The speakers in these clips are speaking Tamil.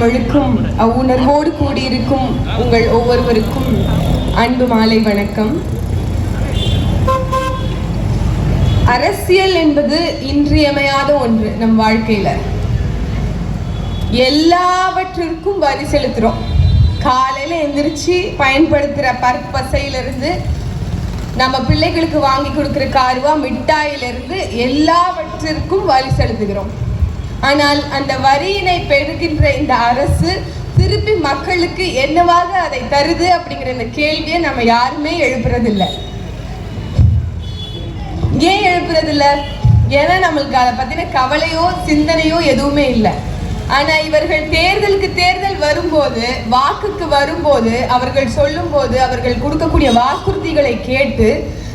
தமிழுக்கும் அவ்வுணர்வோடு கூடியிருக்கும் உங்கள் ஒவ்வொருவருக்கும் அன்பு மாலை வணக்கம். அரசியல் என்பது இன்றியமையாத ஒன்று நம் வாழ்க்கையில. எல்லாவற்றிற்கும் வரி செலுத்துறோம். காலையில எந்திரிச்சு பயன்படுத்துற பற்பசையில இருந்து நம்ம பிள்ளைகளுக்கு வாங்கி கொடுக்குற காருவா மிட்டாயிலிருந்து எல்லாவற்றிற்கும் வரி செலுத்துகிறோம். ஆனால் அந்த வரியினை பெறுகின்ற இந்த அரசு திருப்பி மக்களுக்கு என்னவாக அதை தருது அப்படிங்கிற இந்த கேள்வியை நம்ம யாருமே எழுப்புறதில்லை. ஏன் எழுப்புறதில்லை? ஏன்னா நம்மளுக்கு அதை பத்தின கவலையோ சிந்தனையோ எதுவுமே இல்லை. ஆனா இவர்கள் தேர்தலுக்கு தேர்தல் வரும்போது வாக்குக்கு வரும்போது அவர்கள் சொல்லும்போது அவர்கள் கொடுக்கக்கூடிய வாக்குறுதிகளை கேட்டு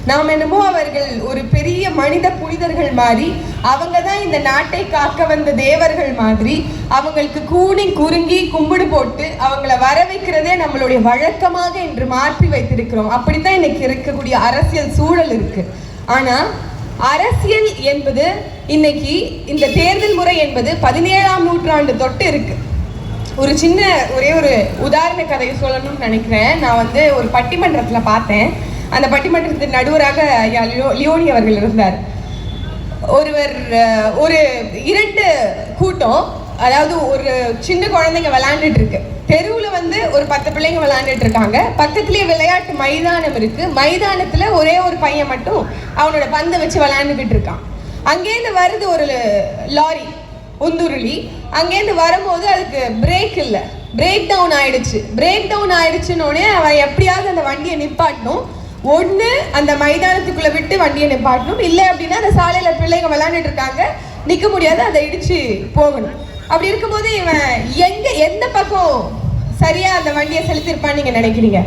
நாம் என்னமோ அவர்கள் ஒரு பெரிய மனித புனிதர்கள் மாதிரி அவங்க தான் இந்த நாட்டை காக்க வந்த தேவர்கள் மாதிரி அவங்களுக்கு கூடி குறுங்கி கும்பிடு போட்டு அவங்கள வர வைக்கிறதே நம்மளுடைய வழக்கமாக இன்று மாற்றி வைத்திருக்கிறோம். அப்படித்தான் இன்னைக்கு இருக்கக்கூடிய அரசியல் சூழல் இருக்கு. ஆனா அரசியல் என்பது இன்னைக்கு இந்த தேர்தல் முறை என்பது பதினேழாம் நூற்றாண்டு தொட்டு இருக்கு. ஒரு சின்ன ஒரே ஒரு உதாரண கதையை சொல்லணும்னு நினைக்கிறேன். நான் வந்து ஒரு பட்டிமன்றத்தில் பார்த்தேன். அந்த பட்டிமன்றத்தின் நடுவராக ஐயா லியோ- லியோனி அவர்கள் இருந்தார். ஒருவர் ஒரு இரண்டு கூட்டம் அதாவது ஒரு சின்ன குழந்தைங்க விளையாண்டுட்டு இருக்கு தெருவில் வந்து ஒரு பத்து பிள்ளைங்க விளையாண்டுட்டு இருக்காங்க பக்கத்துலேயே விளையாட்டு மைதானம் இருக்கு. மைதானத்தில் ஒரே ஒரு பையன் மட்டும் அவனோட பந்தை வச்சு விளையாண்டுக்கிட்டு இருக்கான் அங்கேருந்து வருது ஒரு லாரி உந்துருளி. அங்கேருந்து வரும்போது அதுக்கு பிரேக் இல்லை. பிரேக் டவுன் ஆயிடுச்சு. பிரேக் டவுன் ஆயிடுச்சுன்னொடனே அவன் எப்படியாவது அந்த வண்டியை நிப்பாட்டணும். ஒன்று அந்த மைதானத்துக்குள்ளே விட்டு வண்டியை நிப்பாட்டணும். இல்லை அப்படின்னா அந்த சாலையில் பிள்ளைங்க விளாண்டுட்டு இருக்காங்க. நிற்க முடியாது அதை இடிச்சு போகணும். அப்படி இருக்கும்போது இவன் எங்கே எந்த பக்கம் சரியாக அந்த வண்டியை செலுத்திருப்பான்னு நீங்கள் நினைக்கிறீங்க?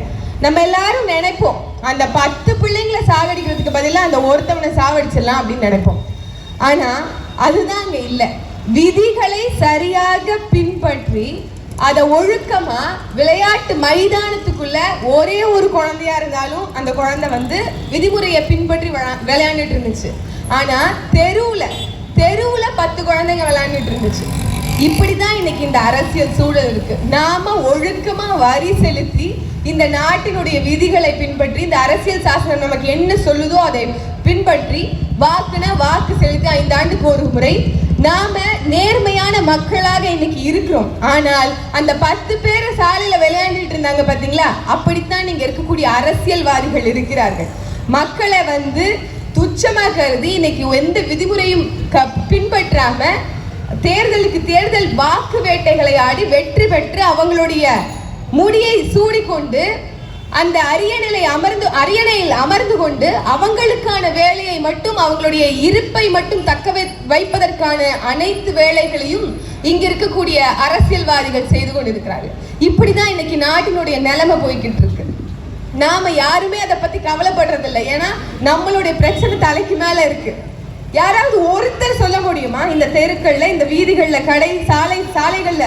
நம்ம எல்லாரும் நினைப்போம். அந்த பத்து பிள்ளைங்களை சாகடிக்கிறதுக்கு பதிலாக அந்த ஒருத்தவனை சாவடிச்சிடலாம் அப்படின்னு நினைப்போம். ஆனால் அதுதான் அங்கே இல்லை. விதிகளை சரியாக பின்பற்றி அதை ஒழுக்கமா விளையாட்டு மைதானத்துக்குள்ள ஒரே ஒரு குழந்தையா இருந்தாலும் அந்த குழந்தை வந்து விதிமுறையை பின்பற்றி விளையாண்டுட்டு இருந்துச்சு. ஆனா தெருவுல தெருவுல பத்து குழந்தைங்க விளையாண்டுட்டு இருந்துச்சு. இப்படிதான் இன்னைக்கு இந்த அரசியல் சூழல் இருக்கு. நாம ஒழுக்கமா வரி செலுத்தி இந்த நாட்டினுடைய விதிகளை பின்பற்றி இந்த அரசியல் சாசனம் நமக்கு என்ன சொல்லுதோ அதை பின்பற்றி வாக்குனா வாக்கு செலுத்தி ஐந்தாண்டுக்கு ஒரு முறை நாம நேர்மையான மக்களாக இன்னைக்கு இருக்கிறோம். ஆனால் அந்த பத்து பேரை சாலையில விளையாண்டுட்டு இருந்தாங்க பாத்தீங்களா? அப்படித்தான் இங்க இருக்கக்கூடிய அரசியல்வாதிகள் இருக்கிறார்கள். மக்களை வந்து துச்சமாக கருதி இன்னைக்கு எந்த விதிமுறையும் க- பின்பற்றாம தேர்தலுக்கு தேர்தல் வாக்கு வேட்டைகளை ஆடி வெற்றி பெற்று அவங்களுடைய முடியை சூடிக்கொண்டு அந்த அரியணையை அமர்ந்து அரியணையில் அமர்ந்து கொண்டு அவங்களுக்கான வேலையை மட்டும் அவங்களுடைய இருப்பை மட்டும் தக்க வை- வைப்பதற்கான அனைத்து வேலைகளையும் இங்க இருக்கக்கூடிய அரசியல்வாதிகள் செய்து கொண்டிருக்கிறார்கள். இப்படிதான் இன்னைக்கு நாட்டினுடைய நிலைமை போய்கிட்டு இருக்கு நாம யாருமே அதை பத்தி கவலைப்படுறது இல்லை ஏன்னா நம்மளுடைய பிரச்சனை தலைக்கு மேல இருக்கு. யாராவது ஒருத்தர் சொல்ல முடியுமா? இந்த தெருக்கள்ல இந்த வீதிகள்ல கடை சாலை சாலைகள்ல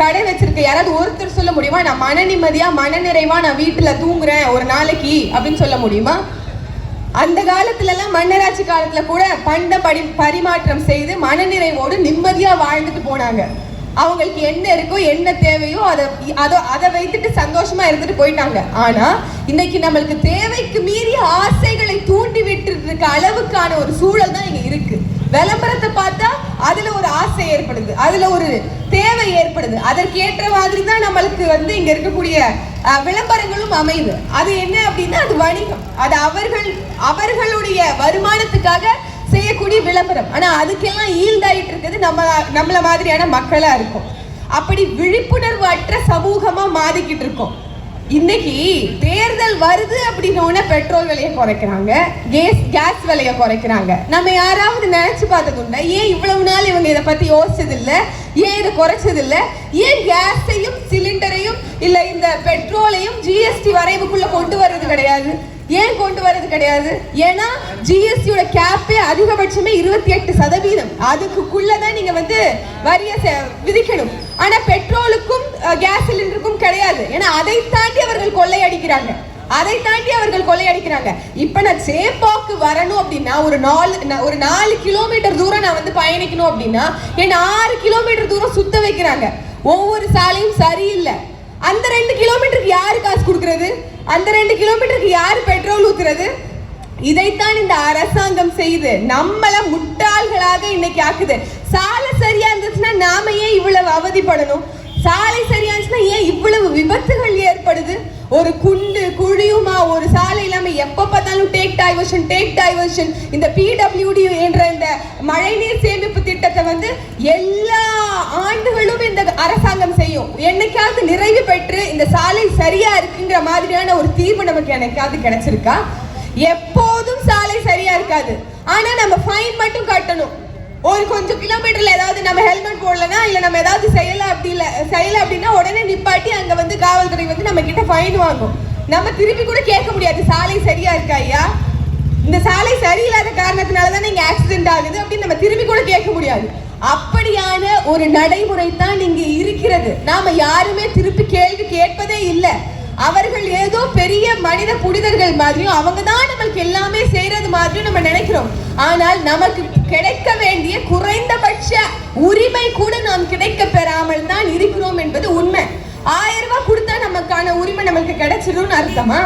கடை வச்சிருக்க யாராவது ஒருத்தர் சொல்ல முடியுமா? நான் மன நிம்மதியா மன நிறைவா நான் வீட்டுல தூங்குறேன் ஒரு நாளைக்கு அப்படின்னு சொல்ல முடியுமா? அந்த காலத்துல எல்லாம் மன்னராட்சி காலத்துல கூட பண்ட படி பரிமாற்றம் செய்து மனநிறைவோடு நிம்மதியா வாழ்ந்துட்டு போனாங்க. அவங்களுக்கு என்ன இருக்கோ என்ன தேவையோ அதை அதை அதை வைத்துட்டு சந்தோஷமா இருந்துட்டு போயிட்டாங்க. ஆனா இன்னைக்கு நம்மளுக்கு தேவைக்கு மீறிய ஆசைகளை தூண்டி விட்டு இருக்க அளவுக்கான ஒரு சூழல் தான் இங்க இருக்கு. விளம்பரத்தை பார்த்தா அதுல ஒரு ஆசை ஏற்படுது. அதுல ஒரு தேவை ஏற்படுது. அதற்கு ஏற்ற மாதிரி தான் நம்மளுக்கு வந்து இங்க இருக்கக்கூடிய விளம்பரங்களும் அமையுது. அது என்ன அப்படின்னா அது வணிகம். அது அவர்கள் அவர்களுடைய வருமானத்துக்காக செய்யக்கூடிய விளம்பரம். ஆனா அதுக்கெல்லாம் ஈல்டாயிட்டு இருக்குது நம்ம நம்மள மாதிரியான மக்களா இருக்கும். அப்படி விழிப்புணர்வு அற்ற சமூகமா மாறிக்கிட்டு இருக்கோம். இன்னைக்கு தேர்தல் வருது அப்படின்னோடனே பெட்ரோல் விலையை குறைக்கிறாங்க. கேஸ் கேஸ் விலையை குறைக்கிறாங்க. நம்ம யாராவது நினைச்சு பார்த்ததுண்டா ஏன் இவ்வளவு நாள் இவங்க இதை பத்தி யோசிச்சது இல்ல ஏன் இதை குறைச்சது இல்ல ஏன் கேஸையும் சிலிண்டரையும் இல்ல இந்த பெட்ரோலையும் ஜிஎஸ்டி வரைவுக்குள்ள கொண்டு வர்றது கிடையாது? ஏன் கொண்டு வர்றது கிடையாது? ஏன்னா ஜிஎஸ்டியோட கேப்பே அதிகபட்சமே இருபத்தி எட்டு சதவீதம். அதுக்குள்ளதான் நீங்க வந்து வரிய விதிக்கணும். ஆனா பெட்ரோலுக்கும் கேஸ் சிலிண்டருக்கும் கிடையாது. ஏன்னா அதை தாண்டி அவர்கள் கொள்ளையடிக்கிறாங்க. அதை தாண்டி அவர்கள் கொள்ளையடிக்கிறாங்க. இப்ப நான் சேப்பாக்கு வரணும் அப்படின்னா ஒரு நாலு ஒரு நாலு கிலோமீட்டர் தூரம் நான் வந்து பயணிக்கணும் அப்படின்னா என்ன ஆறு கிலோமீட்டர் தூரம் சுத்த வைக்கிறாங்க. ஒவ்வொரு சாலையும் சரியில்லை. அந்த ரெண்டு கிலோமீட்டருக்கு யாரு காசு கொடுக்கறது? அந்த ரெண்டு கிலோமீட்டருக்கு யாரு பெட்ரோல் ஊத்துறது? இதைத்தான் இந்த அரசாங்கம் செய்து நம்மள முட்டாள்களாக இன்னைக்கு ஆக்குது. சாலை சரியா இருந்துச்சுன்னா நாம ஏன் இவ்வளவு அவதிப்படணும்? சாலை சரியா ஏன் இவ்வளவு விபத்துகள் ஏற்படுது? ஒரு குண்டு குழியுமா? ஒரு சாலை இல்லாம எப்ப பார்த்தாலும் டேக் டைவர்ஷன் டேக் டைவர்ஷன் இந்த பிடபிள்யூடி என்ற இந்த மழைநீர் சேமிப்பு திட்டத்தை வந்து எல்லா ஆண்டுகளும் இந்த அரசாங்கம் செய்யும். என்னைக்காவது நிறைவு பெற்று இந்த சாலை சரியா இருக்குங்கிற மாதிரியான ஒரு தீர்வு நமக்கு என்னைக்காவது கிடைச்சிருக்கா? எப்போதும் சாலை சரியா இருக்காது. ஆனா நம்ம ஃபைன் மட்டும் கட்டணும். ஒரு கொஞ்சம் கிலோமீட்டர்ல ஏதாவது நம்ம ஹெல்மெட் போடலனா இல்ல நம்ம ஏதாவது செய்யல அப்படி இல்ல செய்யல அப்படின்னா உடனே நிப்பாட்டி அங்க வந்து காவல்துறை வந்து நம்ம கிட்ட ஃபைன் வாங்கும். நம்ம திருப்பி கூட கேட்க முடியாது சாலை சரியா இருக்கா ஐயா? இந்த சாலை சரியில்லாத காரணத்தினால தான் இங்க ஆக்சிடென்ட் ஆகுது அப்படின்னு நம்ம திரும்பி கூட கேட்க முடியாது. அப்படியான ஒரு நடைமுறை தான் இங்க இருக்கிறது. நாம யாருமே திருப்பி கேள்வி கேட்பதே இல்லை. அவர்கள் ஏதோ பெரிய மனித புனிதர்கள் மாதிரியும் அவங்க தான் நம்மளுக்கு எல்லாமே செய்யறது மாதிரியும் நம்ம நினைக்கிறோம். ஆனால் நமக்கு கிடைக்க வேண்டிய குறைந்தபட்ச உரிமை கூட நாம் கிடைக்க பெறாமல் தான் இருக்கிறோம் என்பது உண்மை. ஆயிரம் ரூபாய் கொடுத்தா நமக்கான உரிமை நமக்கு கிடைச்சிடும்னு அர்த்தமா?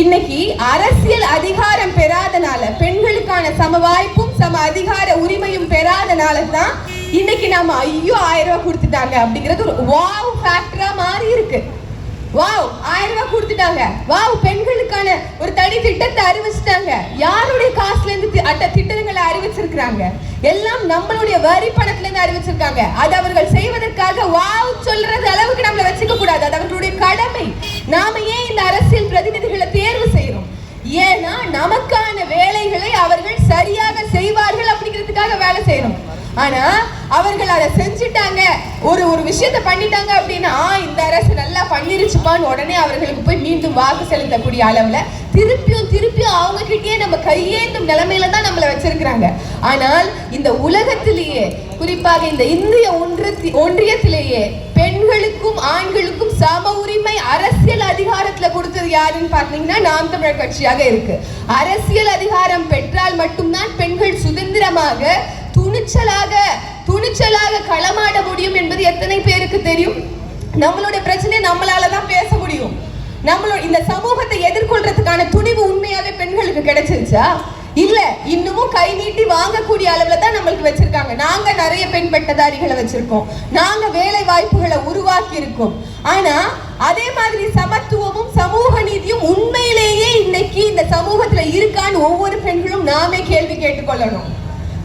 இன்னைக்கு அரசியல் அதிகாரம் பெறாதனால பெண்களுக்கான சம வாய்ப்பும் சம அதிகார உரிமையும் பெறாதனால தான் இன்னைக்கு நாம ஐயோ ஆயிரம் ரூபாய் கொடுத்துட்டாங்க அப்படிங்கிறது ஒரு வாவ் ஃபேக்டரா மாறி இருக்கு வாவ் ஆயிரம் ரூபாய் கொடுத்துட்டாங்க. வாவ் பெண்களுக்கான ஒரு தனி திட்டத்தை அறிவிச்சிட்டாங்க. யாருடைய காசுல இருந்து அட்ட திட்டங்களை அறிவிச்சிருக்காங்க எல்லாம் நம்மளுடைய வரி பணத்துல இருந்து அறிவிச்சிருக்காங்க. அது அவர்கள் செய்வதற்காக வாவ் சொல்றது அளவுக்கு நம்மள வச்சுக்க கூடாது. அது அவர்களுடைய கடமை. நாம ஏன் இந்த அரசியல் பிரதிநிதிகளை தேர்வு செய்யறோம்? ஏன்னா நமக்கான வேலைகளை அவர்கள் சரியாக செய்வார்கள் அப்படிங்கிறதுக்காக வேலை செய்யணும் ஆனா அவர்கள் அதை செஞ்சுட்டாங்க. ஒரு ஒரு விஷயத்தை பண்ணிட்டாங்க அப்படின்னா "ஆ, இந்த அரசு நல்லா பண்ணிருச்சுப்பான்னு உடனே அவர்களுக்கு போய் மீண்டும் வாக்கு செலுத்தக்கூடிய அளவுல திருப்பியும் திருப்பியும் அவங்க கிட்டேயே நம்ம கையேந்தும் நிலைமையில தான் நம்மளை வச்சிருக்கிறாங்க. ஆனால் இந்த உலகத்திலேயே குறிப்பாக இந்த இந்திய ஒன்றத்தி ஒன்றியத்திலேயே பெண்களுக்கும் ஆண்களுக்கும் சம உரிமை அரசியல் அதிகாரத்துல கொடுத்தது யாருன்னு பார்த்தீங்கன்னா நாம் தமிழர் கட்சியாக இருக்கு. அரசியல் அதிகாரம் பெற்றால் மட்டும்தான் பெண்கள் சுதந்திரமாக துணிச்சலாக துணிச்சலாக களமாட முடியும் என்பது எத்தனை பேருக்கு தெரியும்? நம்மளுடைய பிரச்சனை நம்மளால தான் பேச முடியும். நம்மளோட இந்த சமூகத்தை எதிர்கொள்றதுக்கான துணிவு உண்மையாவே பெண்களுக்கு கிடைச்சிருச்சா? இல்ல இன்னமும் கை நீட்டி வாங்கக்கூடிய அளவுல தான் நம்மளுக்கு வச்சிருக்காங்க. நாங்க நிறைய பெண் பட்டதாரிகளை வச்சிருக்கோம். நாங்க வேலை வாய்ப்புகளை உருவாக்கி இருக்கோம் ஆனா அதே மாதிரி சமத்துவமும் சமூக நீதியும் உண்மையிலேயே இன்னைக்கு இந்த சமூகத்துல இருக்கான்னு ஒவ்வொரு பெண்களும் நாமே கேள்வி கேட்டுக்கொள்ளணும்.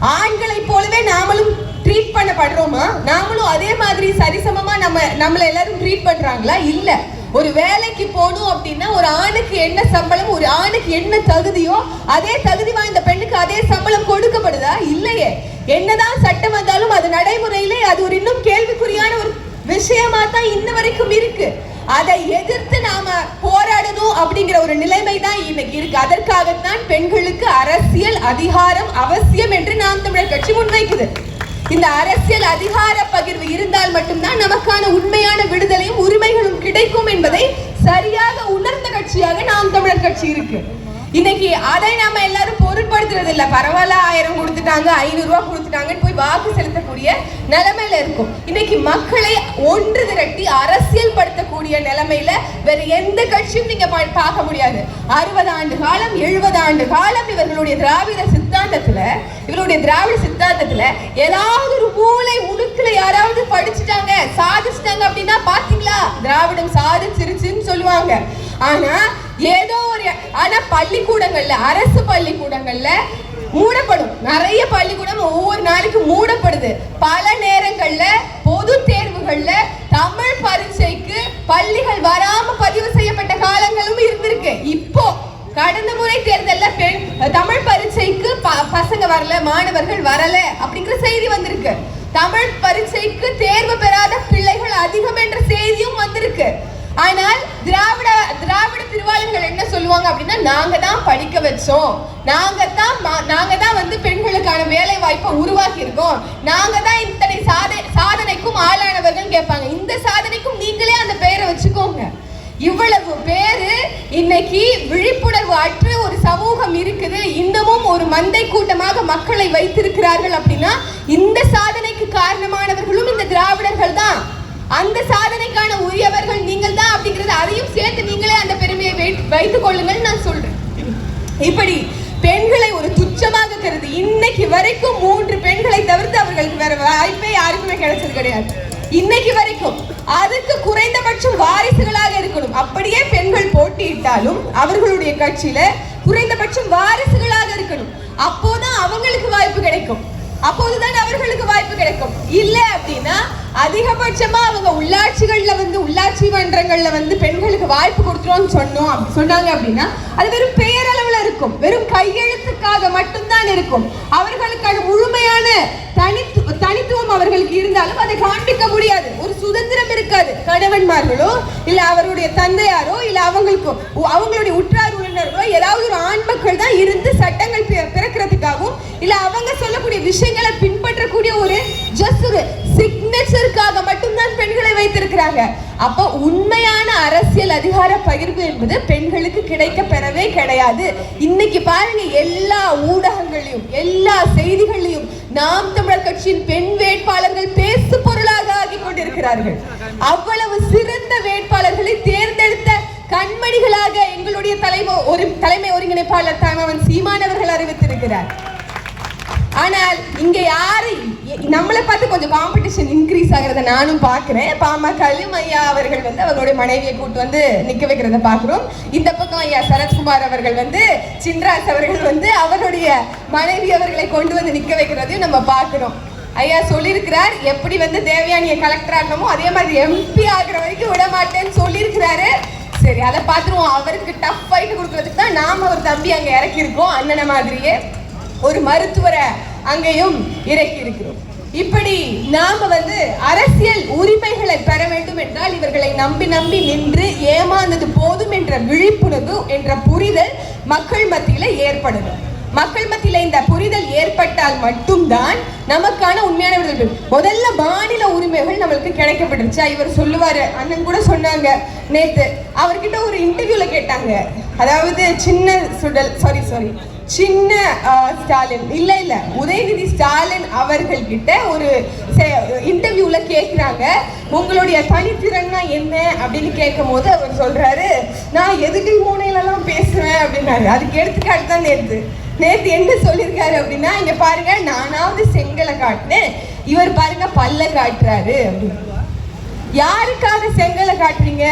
ஆண்களை போலவே நாமளும் ட்ரீட் பண்ணப்படுறோமா? நாமளும் அதே மாதிரி சரிசமமா நம்ம நம்மள எல்லாரும் ட்ரீட் பண்றாங்களா? இல்ல. ஒரு வேலைக்கு போகணும் அப்படின்னா ஒரு ஆணுக்கு என்ன சம்பளம் ஒரு ஆணுக்கு என்ன தகுதியோ அதே தகுதி வாய்ந்த பெண்ணுக்கு அதே சம்பளம் கொடுக்கப்படுதா? இல்லையே. என்னதான் சட்டம் வந்தாலும் அது நடைமுறையிலே அது ஒரு இன்னும் கேள்விக்குறியான ஒரு விஷயமா தான் இன்ன வரைக்கும் இருக்கு. அதை எதிர்த்து நாம போராடணும் அப்படிங்கிற ஒரு நிலைமை தான் இன்னைக்கு இருக்கு. அதற்காகத்தான் பெண்களுக்கு அரசியல் அதிகாரம் அவசியம் என்று நாம் தமிழர் கட்சி முன்வைக்குது. இந்த அரசியல் அதிகார பகிர்வு இருந்தால் மட்டும்தான் நமக்கான உண்மையான விடுதலையும் உரிமைகளும் கிடைக்கும் என்பதை சரியாக உணர்ந்த கட்சியாக நாம் தமிழர் கட்சி இருக்கு. இன்னைக்கு அதை நாம எல்லாரும் பொருட்படுத்துறது இல்லை பரவாயில்ல ஆயிரம் கொடுத்துட்டாங்க ஐநூறு கொடுத்துட்டாங்கன்னு போய் வாக்கு செலுத்தக்கூடிய நிலைமையில இருக்கும். இன்னைக்கு மக்களை ஒன்று திரட்டி அரசியல் படுத்தக்கூடிய நிலைமையில வேற எந்த கட்சியும் நீங்க பா- பார்க்க முடியாது. அறுபது ஆண்டு காலம் எழுபது ஆண்டு காலம் இவர்களுடைய திராவிட சித்தாந்தத்துல இவருடைய திராவிட சித்தாந்தத்துல ஏதாவது ஒரு மூளை முடுக்குல யாராவது படிச்சுட்டாங்க சாதிச்சிட்டாங்க அப்படின்னா பாத்தீங்களா? திராவிடம் சாதிச்சிருச்சுன்னு சொல்லுவாங்க. ஆனா ஏதோ ஒரு ஆனா பள்ளிக்கூடங்கள்ல அரசு பள்ளிக்கூடங்கள்ல மூடப்படும். நிறைய பள்ளிக்கூடம் ஒவ்வொரு நாளைக்கு மூடப்படுது. பல நேரங்கள்ல பொது தேர்வுகள்ல தமிழ் பரீட்சைக்கு பள்ளிகள் வராம பதிவு செய்யப்பட்ட காலங்களும் இருந்திருக்கு. இப்போ கடந்த முறை தேர்தல்ல பெண் தமிழ் பரீட்சைக்கு ப- பசங்க வரல மாணவர்கள் வரல அப்படிங்கிற செய்தி வந்திருக்கு. தமிழ் பரீட்சைக்கு தேர்வு பெறாத பிள்ளைகள் அதிகம் என்ற செய்தியும் வந்திருக்கு. ஆனால் திராவிட திராவிட திருவாளர்கள் என்ன சொல்லுவாங்க அப்படின்னா நாங்க தான் படிக்க வச்சோம். நாங்க தான் மா- நாங்க தான் வந்து பெண்களுக்கான வேலை வாய்ப்பை உருவாக்கி இருக்கோம் நாங்க தான் இத்தனை சாதனை சாதனைக்கும் ஆளானவர்கள் கேட்பாங்க. இந்த சாதனைக்கும் நீங்களே அந்த பெயரை வச்சுக்கோங்க. இவ்வளவு பேரு இன்னைக்கு விழிப்புணர்வு அற்ற ஒரு சமூகம் இருக்குது. இன்னமும் ஒரு மந்தை கூட்டமாக மக்களை வைத்திருக்கிறார்கள் அப்படின்னா இந்த சாதனைக்கு காரணமானவர்களும் இந்த திராவிடர்கள் தான். அந்த சாதனைக்கான உரியவர்கள் நீங்கள் தான் அப்படிங்கறது அதையும் சேர்த்து நீங்களே அந்த பெருமையை வைத்துக் கொள்ளுங்கள் நான் சொல்றேன். இப்படி பெண்களை ஒரு துச்சமாக கருது இன்னைக்கு வரைக்கும் மூன்று பெண்களை தவிர்த்து அவர்களுக்கு வேற வாய்ப்பே யாருக்குமே கிடைச்சது கிடையாது. இன்னைக்கு வரைக்கும் அதுக்கு குறைந்தபட்சம் வாரிசுகளாக இருக்கணும். அப்படியே பெண்கள் போட்டியிட்டாலும் அவர்களுடைய கட்சியில குறைந்தபட்சம் வாரிசுகளாக இருக்கணும். அப்போதான் அவங்களுக்கு வாய்ப்பு கிடைக்கும். அப்போதுதான் அவர்களுக்கு வாய்ப்பு கிடைக்கும். இல்ல அப்படின்னா அதிகபட்சமா அவங்க உள்ளாட்சிகள்ல வந்து உள்ளாட்சி மன்றங்கள்ல வந்து பெண்களுக்கு வாய்ப்பு கொடுத்துருவோம்னு சொன்னோம் சொன்னாங்க அப்படின்னா அது வெறும் பெயரளவுல இருக்கும். வெறும் கையெழுத்துக்காக மட்டும்தான் இருக்கும். அவர்களுக்கான முழுமையான தனித்து தனித்துவம் அவர்களுக்கு இருந்தாலும் அதை காண்பிக்க முடியாது ஒரு சுதந்திரம் இருக்காது. கணவன்மார்களோ இல்ல அவருடைய தந்தையாரோ இல்ல அவங்களுக்கோ அவங்களுடைய உற்றார் உறவினர்களோ ஏதாவது ஒரு ஆண் மக்கள் தான் இருந்து சட்டங்கள் பிறக்கிறதுக்காகவும் இல்ல அவங்க சொல்லக்கூடிய விஷயங்களை பின்பற்றக்கூடிய ஒரு ஜஸ்ட் ஒரு சிக்னேச்சருக்காக மட்டும்தான் பெண்களை வைத்திருக்கிறாங்க. அப்ப உண்மையான அரசியல் அதிகார பகிர்வு என்பது பெண்களுக்கு கிடைக்க பெறவே கிடையாது. இன்னைக்கு பாருங்க எல்லா ஊடகங்களையும் எல்லா செய்திகளையும் நாம் தமிழர் கட்சியின் பெண் வேட்பாளர்கள் பேசு பொருளாக ஆகி கொண்டிருக்கிறார்கள். அவ்வளவு சிறந்த வேட்பாளர்களை தேர்ந்தெடுத்த கண்மணிகளாக எங்களுடைய தலைமை ஒரு தலைமை ஒருங்கிணைப்பாளர் தலைவன் சீமானவர்கள் அறிவித்திருக்கிறார். ஆனால் இங்க யாரு நம்மளை பார்த்து கொஞ்சம் காம்படிஷன் இன்க்ரீஸ் ஆகிறத நானும் பார்க்கிறேன். பாமகலும் ஐயா அவர்கள் வந்து அவங்களுடைய மனைவியை கூட்டு வந்து நிக்க வைக்கிறத பார்க்கிறோம். இந்த பக்கம் ஐயா சரத்குமார் அவர்கள் வந்து சின்ராஸ் அவர்கள் வந்து அவருடைய மனைவி அவர்களை கொண்டு வந்து நிக்க வைக்கிறதையும் நம்ம பார்க்கிறோம். ஐயா சொல்லியிருக்கிறார் எப்படி வந்து தேவயானியை கலெக்டர் ஆகணுமோ அதே மாதிரி எம்பி ஆகிற வரைக்கும் விட மாட்டேன்னு சொல்லியிருக்கிறாரு. சரி அதை பார்த்துருவோம். அவருக்கு டஃப் ஃபைட்டு கொடுக்கறதுக்கு தான் நாம் அவர் தம்பி அங்கே இறக்கியிருக்கோம் அண்ணனை மாதிரியே. ஒரு மருத்துவரை அங்கேயும் இறக்கி இருக்கிறோம் இப்படி நாம வந்து அரசியல் உரிமைகளை பெற வேண்டும் என்றால் இவர்களை நம்பி நம்பி நின்று ஏமாந்தது போதும் என்ற விழிப்புணர்வு என்ற புரிதல் மக்கள் மத்தியில் ஏற்படணும். மக்கள் மத்தியில இந்த புரிதல் ஏற்பட்டால் மட்டும்தான் நமக்கான உண்மையான விடுதல் முதல்ல மாநில உரிமைகள் நம்மளுக்கு கிடைக்கப்பட்டுருச்சு. இவர் சொல்லுவாரு. அண்ணன் கூட சொன்னாங்க. நேத்து அவர்கிட்ட ஒரு இன்டர்வியூல கேட்டாங்க. அதாவது சின்ன சுடல் சாரி சாரி சின்ன ஸ்டாலின். இல்ல இல்ல. உதயநிதி ஸ்டாலின் அவர்கள் கிட்ட ஒரு இன்டர்வியூல கேக்குறாங்க. உங்களுடைய தனித்திறன்னா என்ன அப்படின்னு கேட்கும் போது அவர் சொல்றாரு நான் எதுக்கு மூனையிலலாம் பேசுவேன்? அப்படின்னாரு. அதுக்கு எடுத்துக்காட்டு தான் நேத்து. நேத்து என்ன சொல்லியிருக்காரு அப்படின்னா இங்க பாருங்க நானாவது செங்கலை காட்டினேன். இவர் பாருங்க பல்ல காட்டுறாரு. அப்படின்னு யாருக்காக செங்கலை காட்டுறீங்க?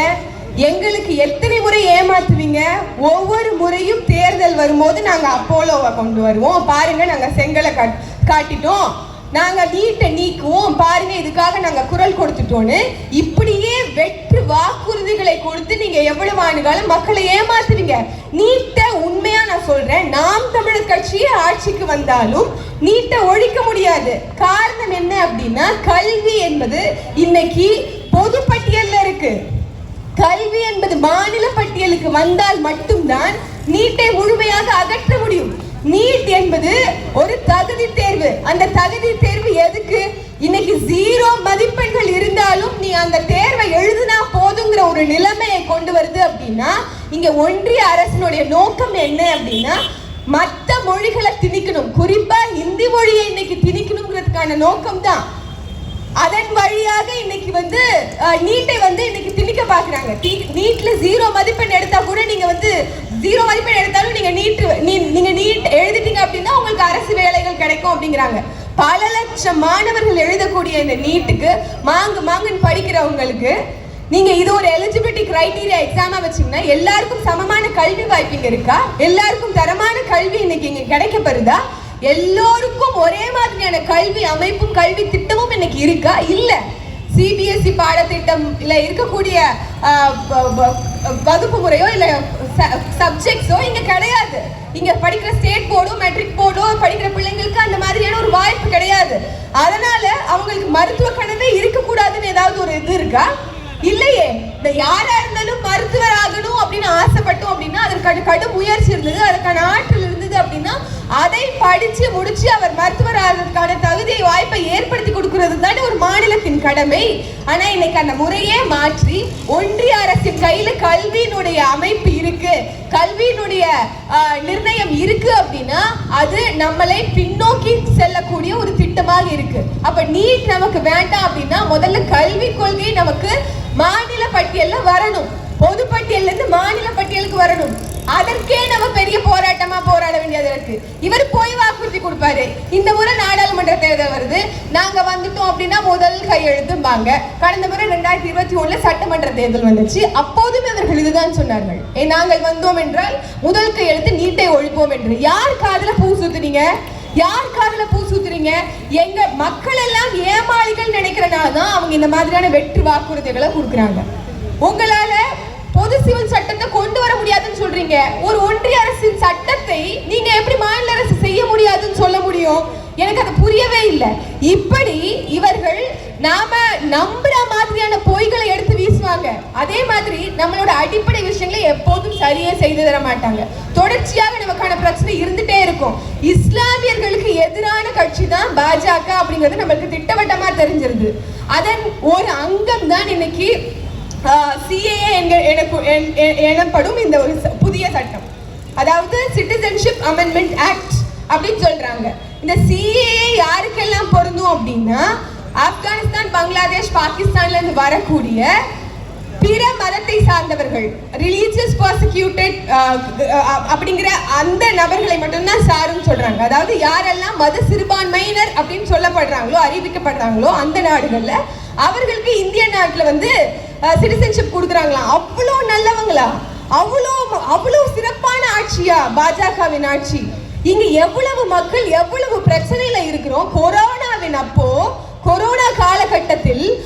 எங்களுக்கு எத்தனை முறை ஏமாத்துவீங்க? ஒவ்வொரு முறையும் தேர்தல் வரும்போது நாங்க அப்போலோவை கொண்டு வருவோம். பாருங்க நாங்க செங்கலை காட் காட்டிட்டோம். நாங்க நீட்டை நீக்குவோம். பாருங்க இதுக்காக நாங்க குரல் கொடுத்துட்டோன்னு. இப்படியே வெற்று வாக்குறுதிகளை கொடுத்து நீங்க எவ்வளவு ஆண்டுகாலம் மக்களை ஏமாத்துவீங்க? நீட்டை உண்மையா நான் சொல்றேன். நாம் தமிழர் கட்சியே ஆட்சிக்கு வந்தாலும் நீட்டை ஒழிக்க முடியாது. காரணம் என்ன அப்படின்னா கல்வி என்பது இன்னைக்கு பொது பட்டியல்ல இருக்கு. கல்வி என்பது மாநில பட்டியலுக்கு வந்தால் மட்டும்தான் நீட்டை முழுமையாக அகற்ற முடியும். நீட் என்பது ஒரு தகுதி தேர்வு. அந்த தகுதி தேர்வு எதுக்கு? இன்னைக்கு ஜீரோ மதிப்பெண்கள் இருந்தாலும் நீ அந்த தேர்வை எழுதினா போதுங்கிற ஒரு நிலைமையை கொண்டு வருது அப்படின்னா இங்க ஒன்றிய அரசினுடைய நோக்கம் என்ன அப்படின்னா மற்ற மொழிகளை திணிக்கணும். குறிப்பா ஹிந்தி மொழியை இன்னைக்கு திணிக்கணுங்கிறதுக்கான நோக்கம் தான் அதன் வழியாக இன்னைக்கு வந்து நீட்டை வந்து இன்னைக்கு திணிக்க பாக்குறாங்க நீட்ல ஜீரோ மதிப்பெண் எடுத்தா கூட நீங்க வந்து ஜீரோ மதிப்பெண் எடுத்தாலும் நீங்க நீட் நீங்க நீட் எழுதிட்டீங்க அப்படின்னா உங்களுக்கு அரசு வேலைகள் கிடைக்கும் அப்படிங்கிறாங்க. பல லட்சம் மாணவர்கள் எழுதக்கூடிய இந்த நீட்டுக்கு மாங்கு மாங்குன்னு படிக்கிறவங்களுக்கு நீங்க இது ஒரு எலிஜிபிலிட்டி கிரைட்டீரியா எக்ஸாமா வச்சீங்கன்னா எல்லாருக்கும் சமமான கல்வி வாய்ப்பு இங்க இருக்கா? எல்லாருக்கும் தரமான கல்வி இன்னைக்கு இங்க கிடைக்கப்படுதா எல்லோருக்கும் ஒரே மாதிரியான கல்வி அமைப்பும் கல்வி திட்டமும் இன்னைக்கு இருக்கா? இல்ல. சிபிஎஸ்சி பாடத்திட்டம் இல்ல இருக்கக்கூடிய வ- வகுப்பு முறையோ இல்ல சப்ஜெக்ட்ஸோ இங்க கிடையாது. இங்க படிக்கிற ஸ்டேட் போர்டோ மெட்ரிக் போர்டோ படிக்கிற பிள்ளைங்களுக்கு அந்த மாதிரியான ஒரு வாய்ப்பு கிடையாது. அதனால அவங்களுக்கு மருத்துவ கனவே இருக்கக்கூடாதுன்னு ஏதாவது ஒரு இது இருக்கா? இல்லையே இந்த யாரா இருந்தாலும் மருத்துவர் ஆகணும் அப்படின்னு ஆசைப்பட்டோம் அப்படின்னா அதற்கான கடும் முயற்சி இருந்தது. அதற்கான ஆற்றல் இருந்தது அப்படின்னா அதை படிச்சு முடிச்சு அவர் மருத்துவர் ஆகிறதுக்கான தகுதியை வாய்ப்பை ஏற்படுத்தி கொடுக்கறது தானே ஒரு மாநிலத்தின் கடமை. ஆனா இன்னைக்கு அந்த முறையே மாற்றி ஒன்றிய அரசின் கையில கல்வியினுடைய அமைப்பு இருக்கு. கல்வியினுடைய நிர்ணயம் இருக்கு அப்படின்னா அது நம்மளை பின்னோக்கி செல்லக்கூடிய ஒரு திட்டமாக இருக்கு. அப்ப நீட் நமக்கு வேண்டாம் அப்படின்னா முதல்ல கல்வி கொள்கை நமக்கு மாநில பட்டியல்ல வரணும். பொது இருந்து மாநில பட்டியலுக்கு வரணும். அதற்கே நம்ம பெரிய போராட்டமா போராட வேண்டியது இருக்கு. இவர் போய் வாக்குறுதி கொடுப்பாரு. இந்த முறை நாடாளுமன்ற தேர்தல் வருது. நாங்க வந்துட்டோம் அப்படின்னா முதல் கையெழுத்தும்பாங்க. கடந்த முறை ரெண்டாயிரத்தி இருபத்தி ஒண்ணுல சட்டமன்ற தேர்தல் வந்துச்சு. அப்போதும் இவர்கள் இதுதான் சொன்னார்கள். ஏ நாங்கள் வந்தோம் என்றால் முதல் கையெழுத்து நீட்டை ஒழிப்போம் என்று. யார் காதல பூ சுத்துனீங்க? யார் காதல பூ சுத்துறீங்க எங்க மக்கள் எல்லாம் ஏமாளிகள் நினைக்கிறனால தான் அவங்க இந்த மாதிரியான வெற்று வாக்குறுதிகளை கொடுக்குறாங்க. உங்களால பொது சிவில் சட்டத்தை கொண்டு வர முடியாதுன்னு சொல்றீங்க. ஒரு ஒன்றிய அரசின் சட்டத்தை நீங்க எப்படி மாநில அரசு செய்ய முடியாதுன்னு சொல்ல முடியும்? எனக்கு அது புரியவே இல்லை. இப்படி இவர்கள் நாம நம்புற மாதிரியான பொய்களை எடுத்து வீசுவாங்க. அதே மாதிரி நம்மளோட அடிப்படை விஷயங்களை எப்போதும் சரியா செய்து தர மாட்டாங்க. தொடர்ச்சியாக நமக்கான பிரச்சனை இருந்துட்டே இருக்கும். இஸ்லாமியர்களுக்கு எதிரான கட்சி தான் பாஜக அப்படிங்கிறது நம்மளுக்கு திட்டவட்டமா தெரிஞ்சிருது. அதன் ஒரு அங்கம் தான் இன்னைக்கு சிஏஏ எனப்படும் இந்த ஒரு ச- புதிய சட்டம். அதாவது சிட்டிசன்ஷிப் அமெண்ட்மெண்ட் ஆக்ட் அப்படின்னு சொல்றாங்க. இந்த சிஏஏ யாருக்கெல்லாம் பொருந்தும் அப்படின்னா ஆப்கானிஸ்தான் பங்களாதேஷ் பாகிஸ்தான்ல இருந்து வரக்கூடிய பிற மதத்தை சார்ந்தவர்கள் ரிலீஜியஸ் பர்சிக்யூட்டட் அப்படிங்கிற அந்த நபர்களை மட்டும்தான் சாரும் சொல்றாங்க. அதாவது யாரெல்லாம் மத சிறுபான்மையினர் அப்படின்னு சொல்லப்படுறாங்களோ அறிவிக்கப்படுறாங்களோ அந்த நாடுகள்ல அவர்களுக்கு இந்திய நாட்டில் வந்து சிட்டிசன்ஷிப் கொடுக்குறாங்களா? அவ்வளோ நல்லவங்களா? அவ்வளோ அவ்வளோ சிறப்பான ஆட்சியா பாஜகவின் ஆட்சி? இங்க எவ்வளவு மக்கள் எவ்வளவு பிரச்சனையில இருக்கிறோம்? கொரோனாவின் அப்போ கொரோனா காலகட்டத்தில்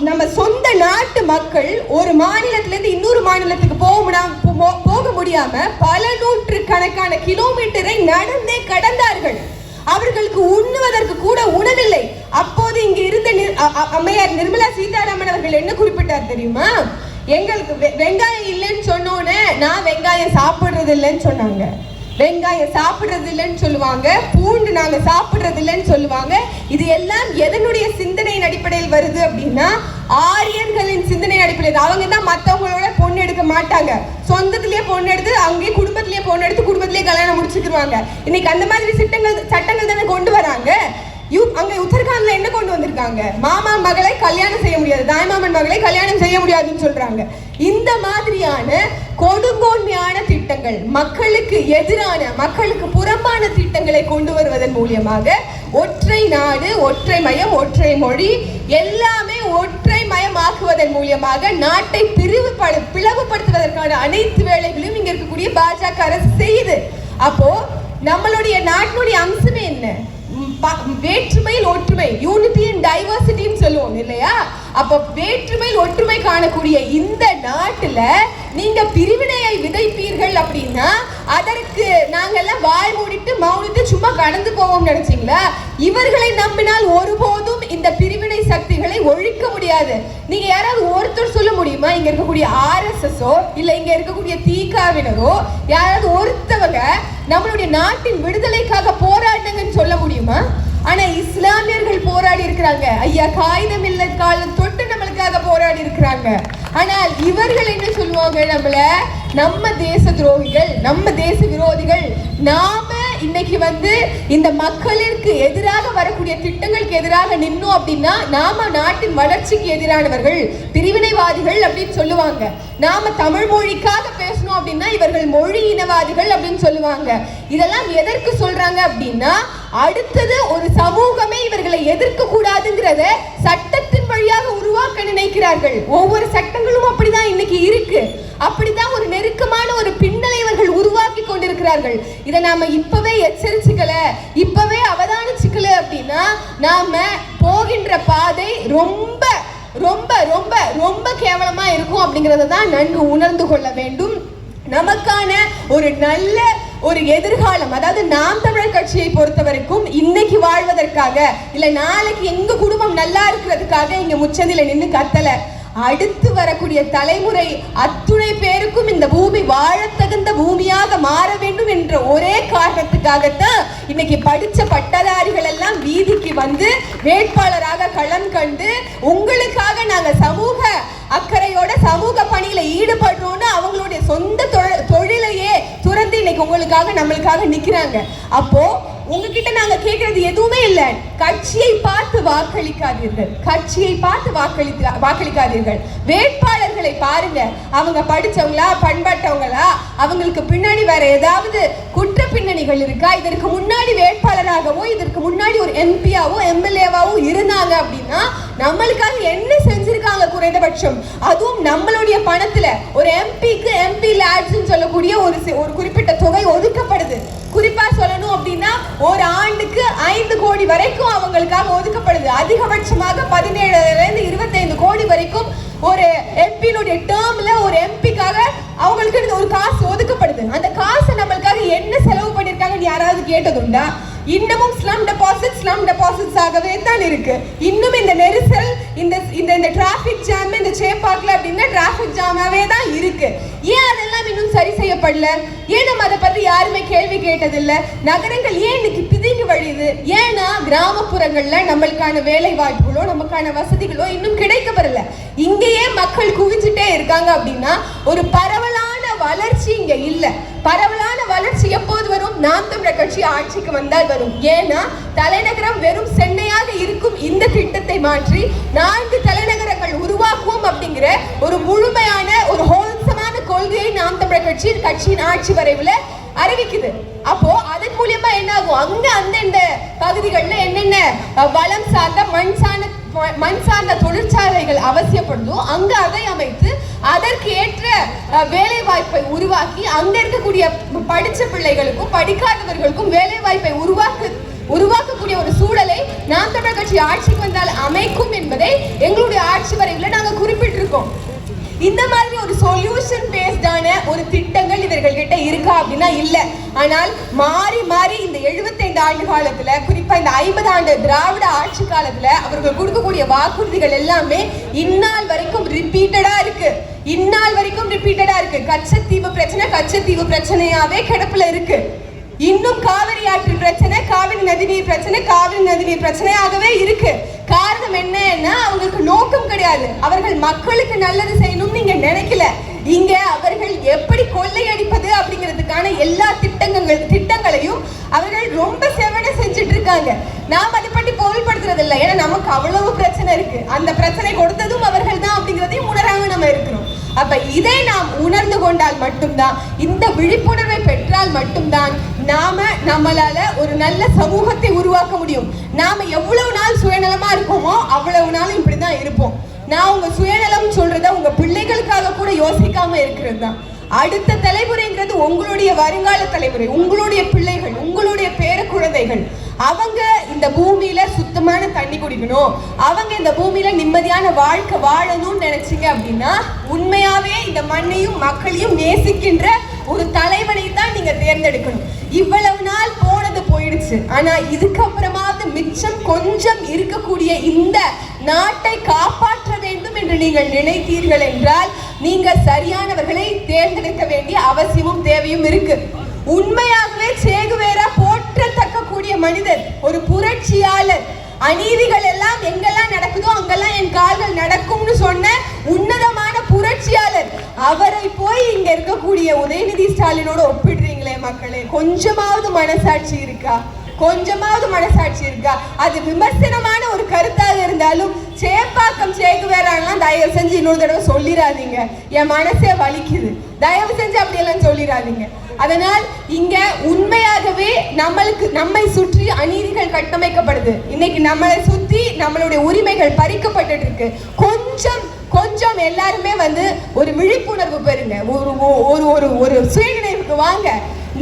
நம்ம சொந்த நாட்டு மக்கள் ஒரு மாநிலத்துல இருந்து இன்னொரு மாநிலத்துக்கு போக முடியாம போ- போக முடியாம பல நூற்று கணக்கான கிலோமீட்டரை நடந்தே கடந்தார்கள். அவர்களுக்கு உண்ணுவதற்கு கூட உணவில்லை. அப்போது இங்க இருந்த அம்மையார் நிர்மலா சீதாராமன் அவர்கள் என்ன குறிப்பிட்டார் தெரியுமா? எங்களுக்கு வெ- வெங்காயம் இல்லைன்னு சொன்னோன்னே நான் வெங்காயம் சாப்பிடுறது இல்லைன்னு சொன்னாங்க. வெங்காயம் சாப்பிடுறது இல்லைன்னு சொல்லுவாங்க பூண்டு நாங்க சாப்பிடுறது இல்லைன்னு சொல்லுவாங்க. இது எல்லாம் எதனுடைய சிந்தனையின் அடிப்படையில் வருது அப்படின்னா ஆரியர்களின் சிந்தனை அடிப்படையில். அவங்க தான் மற்றவங்களோட பொண்ணு எடுக்க மாட்டாங்க. சொந்தத்திலேயே பொண்ணு எடுத்து அங்கேயே குடும்பத்திலேயே பொண்ணு எடுத்து குடும்பத்திலேயே கல்யாணம் முடிச்சுக்கிடுவாங்க இன்னைக்கு அந்த மாதிரி சட்டங்கள் சட்டங்கள் தானே கொண்டு வராங்க. அங்க உத்தரகாண்ட்ல என்ன கொண்டு வந்திருக்காங்க? மாமா மகளை கல்யாணம் செய்ய முடியாது. தாய்மாமன் மகளை கல்யாணம் செய்ய முடியாதுன்னு சொல்றாங்க. இந்த மாதிரியான கொடுங்கோன்மையான திட்டங்கள் மக்களுக்கு எதிரான மக்களுக்கு புறம்பான திட்டங்களை கொண்டு வருவதன் மூலியமாக ஒற்றை நாடு ஒற்றை மயம் ஒற்றை மொழி எல்லாமே ஒற்றை மயமாக்குவதன் மூலியமாக நாட்டை பிரிவுபடு பிளவுபடுத்துவதற்கான அனைத்து வேலைகளையும் இங்க இருக்கக்கூடிய பாஜக அரசு செய்யுது. அப்போ நம்மளுடைய நாட்டினுடைய அம்சமே என்ன? வேற்றுமையில் ஒற்றுமை யூனிட்டி அண்ட் டைவர்சிட்டின்னு சொல்லுவோம் இல்லையா? அப்ப வேற்றுமையில் ஒற்றுமை காணக்கூடிய இந்த நாட்டுல நீங்க பிரிவினையை விதைப்பீர்கள் அப்படின்னா அதற்கு நாங்கெல்லாம் வாய் மூடிட்டு மௌனித்து சும்மா கடந்து போவோம் நினைச்சீங்களா? இவர்களை நம்பினால் ஒருபோதும் இந்த பிரிவினை சக்திகளை ஒழிக்க முடியாது. நீங்க யாராவது ஒருத்தர் சொல்ல முடியுமா? இங்க இருக்கக்கூடிய ஆர்எஸ்எஸோ இல்ல இங்க இருக்கக்கூடிய தீகாவினரோ யாராவது ஒருத்தவங்க நம்மளுடைய நாட்டின் விடுதலைக்காக போராடினங்கன்னு சொல்ல முடியுமா? ஆனா இஸ்லாமியர்கள் போராடி இருக்கிறாங்க. ஐயா காகிதம் இல்ல காலம் தொட்டு நம்மளுக்காக போராடி இருக்கிறாங்க. ஆனால் இவர்கள் என்ன சொல்லுவாங்க நம்மள? நம்ம தேச துரோகிகள் நம்ம தேச விரோதிகள் நாம இன்னைக்கு வந்து இந்த மக்களிற்கு எதிராக வரக்கூடிய திட்டங்களுக்கு எதிராக நின்னோம் அப்படின்னா நாம நாட்டின் வளர்ச்சிக்கு எதிரானவர்கள் பிரிவினைவாதிகள் அப்படின்னு சொல்லுவாங்க. நாம தமிழ் மொழிக்காக பேசணும் அப்படின்னா இவர்கள் மொழி இனவாதிகள் அப்படின்னு சொல்லுவாங்க. இதெல்லாம் எதற்கு சொல்றாங்க அப்படின்னா அடுத்தது ஒரு சமூகமே இவர்களை எதிர்க்க கூடாதுங்கிறத சட்டத்தின் வழியாக உருவாக்க நினைக்கிறார்கள். ஒவ்வொரு சட்டங்களும் அப்படிதான் இன்னைக்கு இருக்கு. அப்படிதான் ஒரு நெருக்கமான ஒரு பின்னலை இவர்கள் உருவாக்கி கொண்டிருக்கிறார்கள். இதை நாம இப்பவே எச்சரிச்சுக்கல இப்பவே அவதானிச்சுக்கல அப்படின்னா நாம போகின்ற பாதை ரொம்ப ரொம்ப ரொம்ப ரொம்ப கேவலமா இருக்கும் அப்படிங்கறத தான் நன்கு உணர்ந்து கொள்ள வேண்டும். நமக்கான ஒரு நல்ல ஒரு எதிர்காலம் அதாவது நாம் தமிழர் கட்சியை பொறுத்த வரைக்கும் இன்னைக்கு வாழ்வதற்காக இல்ல நாளைக்கு எங்க குடும்பம் நல்லா இருக்கிறதுக்காக இங்க முச்சந்தில நின்னு கத்தலை. அடுத்து வரக்கூடிய தலைமுறை அத்துணை பேருக்கும் இந்த பூமி வாழத்தகுந்த பூமியாக மாற வேண்டும் என்ற ஒரே காரணத்துக்காகத்தான் இன்னைக்கு படிச்ச பட்டதாரிகள் எல்லாம் வீதிக்கு வந்து வேட்பாளராக களம் கண்டு உங்களுக்காக நாங்க சமூக அக்கறையோட சமூக பணியில ஈடுபடுறோம்னு அவங்களுடைய சொந்த தொழில் தொழிலையே துறந்து இன்னைக்கு உங்களுக்காக நம்மளுக்காக நிக்கிறாங்க. அப்போ உங்ககிட்ட நாங்க கேட்கறது எதுவுமே இல்லை. கட்சியை பார்த்து வாக்களிக்காதீர்கள். கட்சியை பார்த்து வாக்களித்து வாக்களிக்காதீர்கள். வேட்பாளர்களை பாருங்க. அவங்க படிச்சவங்களா பண்பட்டவங்களா? அவங்களுக்கு பின்னாடி வேற ஏதாவது குற்ற பின்னணிகள் இருக்கா? இதற்கு முன்னாடி வேட்பாளராகவோ இதற்கு முன்னாடி ஒரு எம்பியாவோ எம்எல்ஏவாவோ இருந்தாங்க அப்படின்னா நம்மளுக்காக என்ன செஞ்சிருக்காங்க குறைந்தபட்சம்? அதுவும் நம்மளுடைய பணத்துல. ஒரு எம்பிக்கு எம்பி லேட்ஸ்ன்னு சொல்லக்கூடிய ஒரு ஒரு குறிப்பிட்ட தொகை ஒதுக்கப்படுது. குறிப்பா சொல்லணும் அப்படின்னா ஒரு ஆண்டுக்கு ஐந்து கோடி வரைக்கும் அவங்களுக்காக ஒதுக்கப்படுது. அதிகபட்சமாக பதினேழுல இருந்து இருபத்தைந்து கோடி வரைக்கும் ஒரு எம்பியினுடைய டேர்ம்ல ஒரு எம்பிக்காக அவங்களுக்கு ஒரு காசு ஒதுக்கப்படுது. அந்த காசை நம்மளுக்காக என்ன செலவு பண்ணிருக்காங்கன்னு யாராவது கேட்டதுண்டா? இன்னமும் ஸ்லம் டெபாசிட் ஸ்லம் டெபாசிட்ஸ் ஆகவே தான் இருக்கு. இன்னும் இந்த நெரிசல் இந்த இந்த இந்த டிராஃபிக் ஜாம் இந்த சேப்பாக்ல அப்படின்னா டிராஃபிக் ஜாமாவே தான் இருக்கு. ஏன் அதெல்லாம் இன்னும் சரி செய்யப்படல? ஏன் நம்ம அதை பத்தி யாருமே கேள்வி கேட்டதில்ல? நகரங்கள் ஏன் இன்னைக்கு பிதுங்கி வழியுது? ஏன்னா கிராமப்புறங்கள்ல நம்மளுக்கான வேலை வாய்ப்புகளோ நமக்கான வசதிகளோ இன்னும் கிடைக்க வரல இங்கேயே மக்கள் குவிஞ்சிட்டே இருக்காங்க அப்படின்னா ஒரு பரவல் வளர்ச்சி இங்க இல்ல. பரவலான வளர்ச்சி எப்போது வரும்? நாம் தமிழர் கட்சி ஆட்சிக்கு வந்தால் வரும். ஏன்னா தலைநகரம் வெறும் சென்னையாக இருக்கும் இந்த திட்டத்தை மாற்றி நான்கு தலைநகரங்கள் உருவாக்குவோம் அப்படிங்கிற ஒரு முழுமையான ஒரு ஹோல்சமான கொள்கையை நாம் தமிழர் கட்சி கட்சியின் ஆட்சி வரைவுல அறிவிக்குது. அப்போ அதன் மூலியமா என்ன ஆகும் அங்க அந்தந்த பகுதிகளில் என்னென்ன வளம் சார்ந்த மண் சார்ந்த மண் சார்ந்த தொழிற்சாலைகள் அவசியப்படுதோ அங்கு அதை அமைத்து அதற்கு ஏற்ற வேலை வாய்ப்பை உருவாக்கி அங்க இருக்கக்கூடிய படித்த பிள்ளைகளுக்கும் படிக்காதவர்களுக்கும் வேலை வாய்ப்பை உருவாக்கு உருவாக்கக்கூடிய ஒரு சூழலை நாம் தமிழர் கட்சி ஆட்சிக்கு வந்தால் அமைக்கும் என்பதை எங்களுடைய ஆட்சி வரைவில் நாங்கள் குறிப்பிட்டிருக்கோம். இந்த மாதிரி ஒரு சொல்யூஷன் பேஸ்டான ஒரு திட்டங்கள் இவர்கள் கிட்ட இருக்கா அப்படின்னா இல்ல. ஆனால் மாறி மாறி இந்த 75 ஆண்டு காலத்துல குறிப்பா இந்த ஐம்பது ஆண்டு திராவிட ஆட்சி காலத்துல அவர்கள் கொடுக்கக்கூடிய வாக்குறுதிகள் எல்லாமே இந்நாள் வரைக்கும் ரிப்பீட்டடா இருக்கு. இந்நாள் வரைக்கும் ரிப்பீட்டடா இருக்கு. கச்சத்தீவு பிரச்சனை கச்சத்தீவு பிரச்சனையாவே கிடப்புல இருக்கு. இன்னும் காவிரி ஆற்று பிரச்சனை காவிரி நதிநீர் பிரச்சனை காவிரி நதிநீர் பிரச்சனையாகவே இருக்கு. காரணம் என்னன்னா அவங்களுக்கு நோக்கம் கிடையாது. அவர்கள் மக்களுக்கு நல்லது செய்யணும்னு நீங்க நினைக்கல. இங்க அவர்கள் எப்படி கொள்ளையடிப்பது அப்படிங்கிறதுக்கான எல்லா திட்டங்கள் திட்டங்களையும் அவர்கள் ரொம்ப செவன செஞ்சுட்டு இருக்காங்க. நாம் அதை பற்றி பொருள்படுத்துறது இல்லை ஏன்னா நமக்கு அவ்வளவு பிரச்சனை இருக்கு. அந்த பிரச்சனை கொடுத்ததும் அவர்கள் தான் அப்படிங்கிறதையும் உணராம நம்ம இருக்கிறோம் அப்ப இதை நாம் உணர்ந்து கொண்டால் மட்டும்தான் இந்த விழிப்புணர்வை பெற்றால் மட்டும்தான் நாம நம்மளால ஒரு நல்ல சமூகத்தை உருவாக்க முடியும். நாம எவ்வளவு நாள் சுயநலமா இருக்கோமோ அவ்வளவு நாள் இப்படிதான் இருப்போம். நான் உங்க சுயநலம் சொல்றத உங்க பிள்ளைகளுக்காக கூட யோசிக்காம இருக்கிறது தான். அடுத்த தலைமுறைங்கிறது உங்களுடைய வருங்கால தலைமுறை உங்களுடைய பிள்ளைகள் உங்களுடைய பேர குழந்தைகள். அவங்க இந்த பூமியில சுத்தமான தண்ணி குடிக்கணும். அவங்க இந்த பூமியில நிம்மதியான வாழ்க்கை வாழணும்னு நினைச்சீங்க அப்படின்னா உண்மையாவே இந்த மண்ணையும் மக்களையும் நேசிக்கின்ற ஒரு தலைவனை தான் நீங்க தேர்ந்தெடுக்கணும். இவ்வளவு நாள் போனது போயிடுச்சு. ஆனா இதுக்கப்புறமாவது மிச்சம் கொஞ்சம் இருக்கக்கூடிய இந்த நாட்டை காப்பாற்ற வேண்டும் என்று நீங்கள் நினைத்தீர்கள் என்றால் நீங்க சரியானவர்களை தேர்ந்தெடுக்க வேண்டிய அவசியமும் தேவையும் இருக்கு. உண்மையாகவே சேகுவேரா போற்றத்தக்க கூடிய மனிதர் ஒரு புரட்சியாளர். அநீதிகள் எல்லாம் எங்கெல்லாம் நடக்குதோ அங்கெல்லாம் என் கால்கள் நடக்கும்னு சொன்ன உன்னதமான புரட்சியாளர். அவரை போய் இங்க இருக்கக்கூடிய உதயநிதி ஸ்டாலினோட ஒப்பிடுறீங்களே மக்களே கொஞ்சமாவது மனசாட்சி இருக்கா? கொஞ்சமாவது மனசாட்சி இருக்கா? அது விமர்சனமான ஒரு கருத்தாக இருந்தாலும் சேப்பாக்கம் சேகுவேராலாம் தயவு செஞ்சு இன்னொரு தடவை சொல்லிடாதீங்க என் மனசே வலிக்குது. தயவு செஞ்சு அப்படியெல்லாம் சொல்லிடாதீங்க அதனால் இங்க உண்மையாகவே நம்மளுக்கு நம்மை சுற்றி அநீதிகள் கட்டமைக்கப்படுது. இன்னைக்கு நம்மளை சுத்தி நம்மளுடைய உரிமைகள் பறிக்கப்பட்டுட்டு இருக்கு கொஞ்சம் கொஞ்சம் எல்லாருமே வந்து ஒரு விழிப்புணர்வு பெறுங்க. ஒரு ஒரு ஒரு ஒரு சுயநினைவுக்கு வாங்க.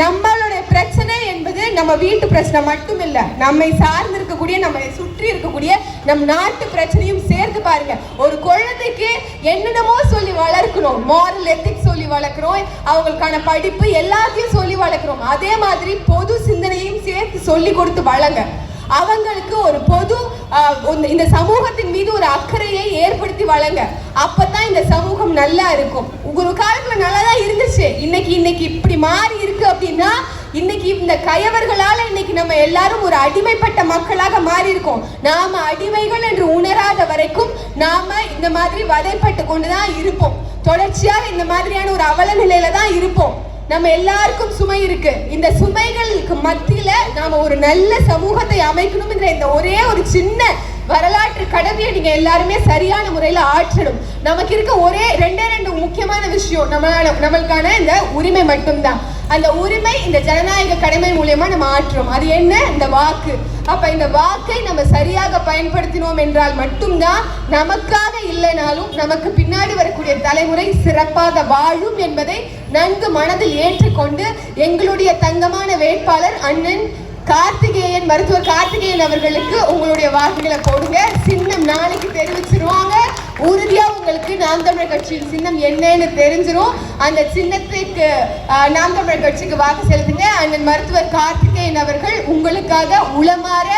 நம்மளோட பிரச்சனை என்பது நம்ம வீட்டு பிரச்சனை மட்டும் இல்ல நம்மை சார்ந்து இருக்கக்கூடிய நம்மை சுற்றி இருக்கக்கூடிய நம் நாட்டு பிரச்சனையும் சேர்த்து பாருங்க. ஒரு குழந்தைக்கு என்னென்னமோ சொல்லி வளர்க்கணும் மாரல் எத்திக்ஸ் சொல்லி வளர்க்குறோம். அவங்களுக்கான படிப்பு எல்லாத்தையும் சொல்லி வளர்க்குறோம். அதே மாதிரி பொது சிந்தனையும் சேர்த்து சொல்லி கொடுத்து வளங்க அவங்களுக்கு ஒரு பொது இந்த- இந்த சமூகத்தின் மீது ஒரு அக்கறையை ஏற்படுத்தி வழங்க அப்பதான் இந்த சமூகம் நல்லா இருக்கும். ஒரு காலத்துல நல்லா தான் இருந்துச்சு. இன்னைக்கு இன்னைக்கு இப்படி மாறி இருக்கு அப்படின்னா இன்னைக்கு இந்த கயவர்களால இன்னைக்கு நம்ம எல்லாரும் ஒரு அடிமைப்பட்ட மக்களாக மாறி இருக்கோம் நாம அடிமைகள் என்று உணராத வரைக்கும் நாம இந்த மாதிரி வதைப்பட்டு கொண்டுதான் இருப்போம். தொடர்ச்சியாக இந்த மாதிரியான ஒரு அவல நிலையில தான் இருப்போம். நம்ம எல்லாருக்கும் சுமை இருக்கு. இந்த சுமைகளுக்கு மத்தியில நாம ஒரு நல்ல சமூகத்தை அமைக்கணும் இந்த ஒரே ஒரு சின்ன வரலாற்று கடமையை நீங்க எல்லாருமே சரியான முறையில ஆற்றணும். நமக்கு இருக்க ஒரே ரெண்டே ரெண்டு முக்கியமான விஷயம் நம்மளால நம்மளுக்கான இந்த உரிமை மட்டும்தான். அந்த உரிமை இந்த ஜனநாயக கடமை மூலயமா நம்ம ஆற்றுறோம் அது என்ன? இந்த வாக்கு. அப்ப இந்த வாக்கை நம்ம சரியாக பயன்படுத்தினோம் என்றால் மட்டும்தான் நமக்காக இல்லைனாலும் நமக்கு பின்னாடி வரக்கூடிய தலைமுறை சிறப்பாக வாழும் என்பதை நன்கு மனதில் ஏற்றுக்கொண்டு எங்களுடைய தங்கமான வேட்பாளர் அண்ணன் கார்த்திகேயன் மருத்துவர் கார்த்திகேயன் அவர்களுக்கு உங்களுடைய வாக்குகளை போடுங்க. சின்னம் நாளைக்கு தெரிவிச்சிருவாங்க. உறுதியா உங்களுக்கு நாம் தமிழர் கட்சியின் சின்னம் என்னன்னு தெரிஞ்சிடும் அந்த சின்னத்துக்கு நாம் தமிழர் கட்சிக்கு வாக்கு செலுத்துங்க. அண்ணன் மருத்துவர் கார்த்திகேயன் அவர்கள் உங்களுக்காக உளமாற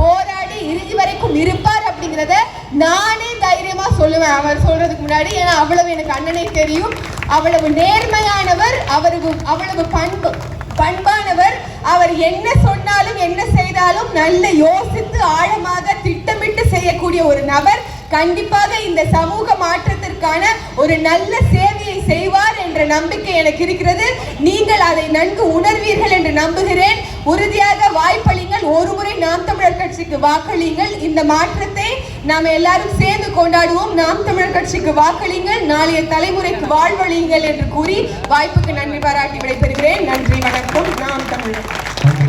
போராடி இறுதி வரைக்கும் இருப்பார் அப்படிங்கிறத நானே தைரியமா சொல்லுவேன். அவர் சொல்றதுக்கு முன்னாடி ஏன்னா அவ்வளவு எனக்கு அண்ணனை தெரியும். அவ்வளவு நேர்மையானவர் அவருக்கு அவ்வளவு பண்பு பண்பானவர். அவர் என்ன சொன்னாலும் என்ன செய்தாலும் நல்ல யோசித்து ஆழமாக திட்டமிட்டு செய்யக்கூடிய ஒரு நபர். கண்டிப்பாக இந்த சமூக மாற்றத்திற்கான ஒரு நல்ல சேவையை செய்வார் என்ற நம்பிக்கை எனக்கு இருக்கிறது. நீங்கள் அதை நன்கு உணர்வீர்கள் என்று நம்புகிறேன். உறுதியாக வாய்ப்பளிங்கள் ஒரு முறை நாம் தமிழர் கட்சிக்கு வாக்களியுங்கள். இந்த மாற்றத்தை நாம் எல்லாரும் சேர்ந்து கொண்டாடுவோம். நாம் தமிழர் கட்சிக்கு வாக்களியுங்கள். நாளைய தலைமுறைக்கு வாழ்வழியுங்கள் என்று கூறி வாய்ப்புக்கு நன்றி பாராட்டி விடைபெறுகிறேன். நன்றி வணக்கம். நாம் தமிழர்